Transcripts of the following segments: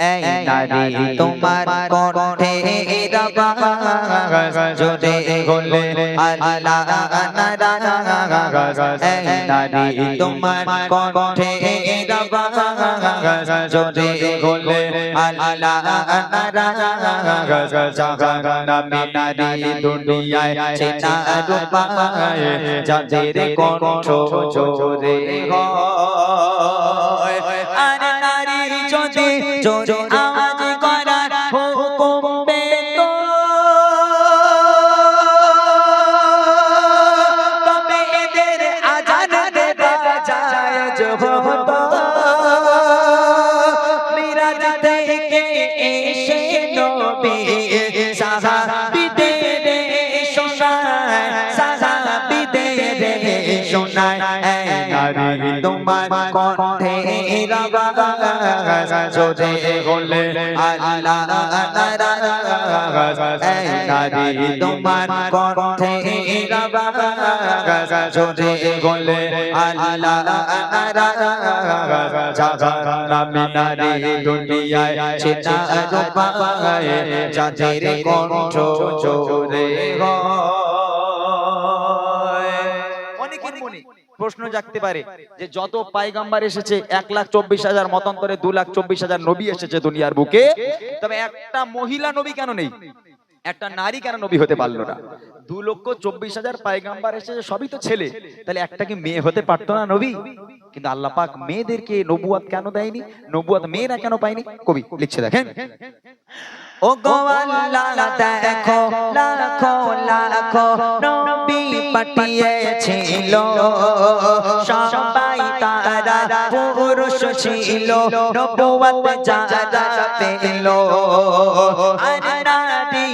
এই নারী তোমার কণ্ঠে জোরে হলে আল্লাহ এই নারী তোমার কণ্ঠে জোরে হলে আল্লাহ নামে নারী দুনিয়ায় চেনা রূপায় যাদের কণ্ঠ জোরে হয়। জায়েজ নারী তোমার কণ্ঠে জোরে হলে আল্লাহ নারী তোমার কণ্ঠে জোরে হলে আল্লাহ নারাজ নারী দুনিয়ায় চেনা রূপায় যাদের কণ্ঠ জোরে হয় প্রশ্ন জাগতে পারে যে যত পাইগাম্বার এসেছে, এক লাখ চব্বিশ হাজার, মতান্তরে দু লাখ চব্বিশ হাজার নবী এসেছে দুনিয়ার বুকে, তবে একটা মহিলা নবী কেন নেই? একটা নারী কেন নবী হতে পারল না? দু লক্ষ চব্বিশ হাজার পাইগাম্বার এসেছে, সবই তো ছেলে। তাহলে একটা কি মেয়ে হতে পারতো না নবী? কিন্তু আল্লাহ পাক মেয়েদেরকে নবুয়াত কেন দেয়নি? নবুয়াত মেয়েরা কেন পায়নি? কবি লিখছে, দেখেন। ও গো আল্লাহ, দেখো, লাখো লাখো নবী পাঠিয়েছিল। সবাই তারা পুরুষ ছিল নবুয়ত যারা পেল। আর নারী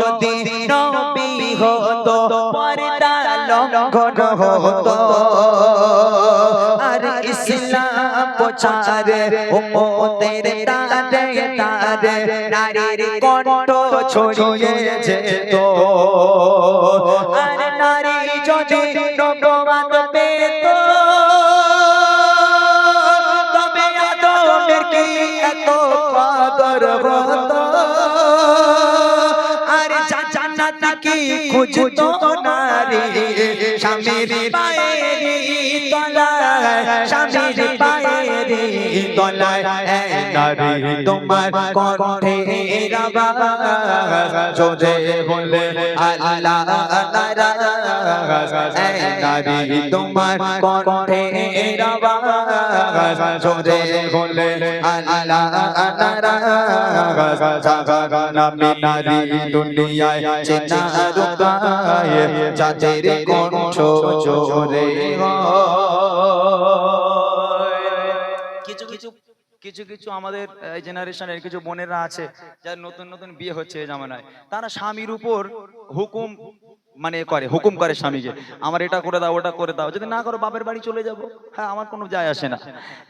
যদি নবী হতো, পর্দা লঙ্ঘন হতো। প্রচারে উম্মতের তারে তারে নারীর কণ্ঠ ছড়িয়ে যেত। আর নারী যদি পেত, তবে আদমের কি এত কদর হতো? আর কি নারী? স্বামীর পায়ের তলায় নারী তোমার কণ্ঠে জোরে বলে আল্লাহ নারী তোমার কণ্ঠে জোরে বলে আল্লাহ নারী দুনিয়ায় চেনা রূপায় যাদের কণ্ঠ জোরে কিছু কিছু কিছু আমাদের এই জেনারেশনের কিছু বোনেরা আছে যারা নতুন নতুন বিয়ে হচ্ছে এই জামানায়। তারা স্বামীর উপর হুকুম মানে করে, হুকুম করে স্বামীকে। আমার এটা করে দাও, ওটা করে দাও। যদি না করো, বাপের বাড়ি চলে যাব। হ্যাঁ আমার কোনো যায় আসে না।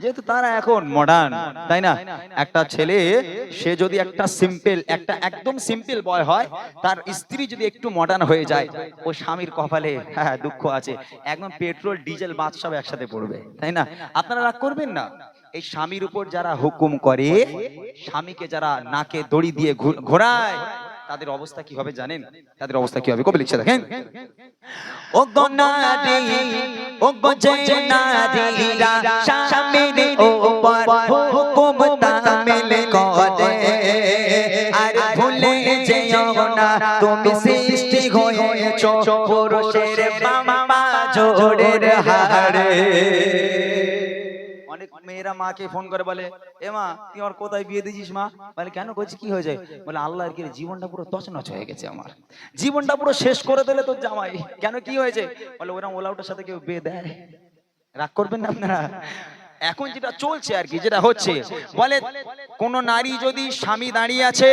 যেহেতু তারা এখন মডার্ন তাই না? একটা ছেলে, সে যদি একটা সিম্পল একটা একদম সিম্পল বয় হয়, তার স্ত্রী যদি একটু মডার্ন হয়ে যায়, ও স্বামীর কপালে হ্যাঁ দুঃখ আছে। একদম পেট্রোল ডিজেল বাদ সব একসাথে পড়বে, তাই না? আপনারা রাগ করবেন না? এই স্বামীর উপর যারা হুকুম করে স্বামীকে যারা নাকে দড়ি দিয়ে ঘোরায় তাদের অবস্থা কি হবে জানেন? তাদের অবস্থা কি হবে? কবি লিখছে দেখেন। ও গো নারী ও গো যে নারীরা স্বামীর উপর হুকুম তামিল করে। আর ভুলে যেও না তুমি সৃষ্টি হয়েছো পুরুষের বাবা জোড়ের হাড়ে মেয়েরা মাকে ফোন করে বলে, এ মা, তুই আমার কোথায় বিয়ে দিয়েছিস মা? বলে, কেন করছি কি হয়ে যায়? বলে, আল্লাহ আর কি জীবনটা পুরো তছনছ হয়ে গেছে আমার। জীবনটা পুরো শেষ করে দিলে তোর জামাই। কেন কি হয়েছে? বলে, ওরা ওলাউটার সাথে কেউ বিয়ে দেয় রাগ করবেন না আপনারা? এখন যেটা চলছে আর কি যেটা হচ্ছে বলে কোন নারী যদি স্বামী দাঁড়িয়ে আছে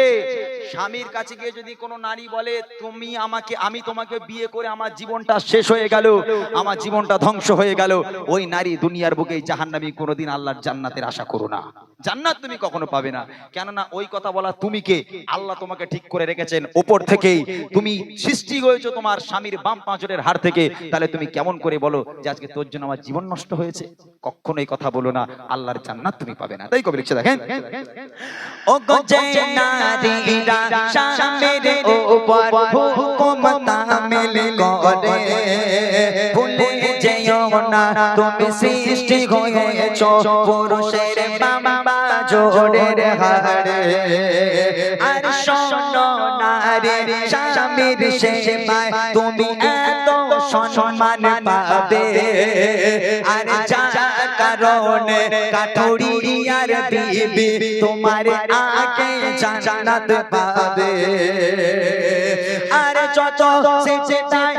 স্বামীর কাছে গিয়ে যদি কোনো নারী বলে তুমি আমাকে আমি তোমাকে বিয়ে করে আমার জীবনটা শেষ হয়ে গেল আমার জীবনটা ধ্বংস হয়ে গেল ওই নারী দুনিয়ার বুকে জাহান্নামী কোনোদিন আল্লাহর জান্নাতের আশা করো না। জান্নাত তুমি কখনো পাবে না। কেননা ওই কথা বলা তুমি কে? আল্লাহ তোমাকে ঠিক করে রেখেছেন ওপর থেকেই। তুমি সৃষ্টি হয়েছো তোমার স্বামীর বাম পাঁচরের হাড় থেকে। তাহলে তুমি কেমন করে বলো যে আজকে তোর জন্য আমার জীবন নষ্ট হয়েছে? কখনো এই কথা বলো না, আল্লাহর জান্নাত তুমি পাবে না। তাই কবি লিখছে, দেখেন। ও গো যে নারীরা স্বামীর উপর হুকুম তামিল করে। না তুমি সৃষ্টি হয়েছ, পুরুষের বাবা জোড়ের হাড়ে আর স্বামীর তুমি এত সম্মান পাবে। আর যা কারণে কাঠুরিয়ার বিবি তোমার আগে জান্নাত পাবে। আর তাই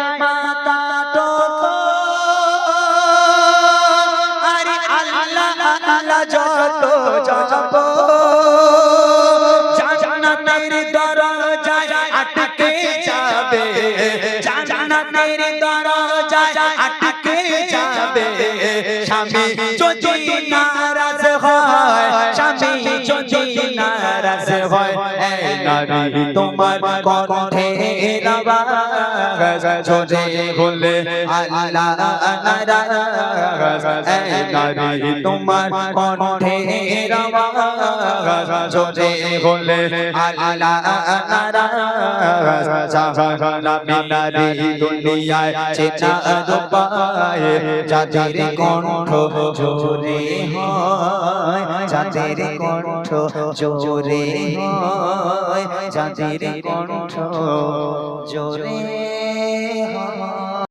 তোমার কণ্ঠে আওয়াজ জোরে বলে আল্লাহ নারী তোমার কণ্ঠে আওয়াজ বলে আল্লাহ নারাজ দুনিয়ায় চেনা দোপায় যাদের কণ্ঠ জোরে হয় যাদের কণ্ঠ জোরে হয় যাদের কণ্ঠ জোরে মা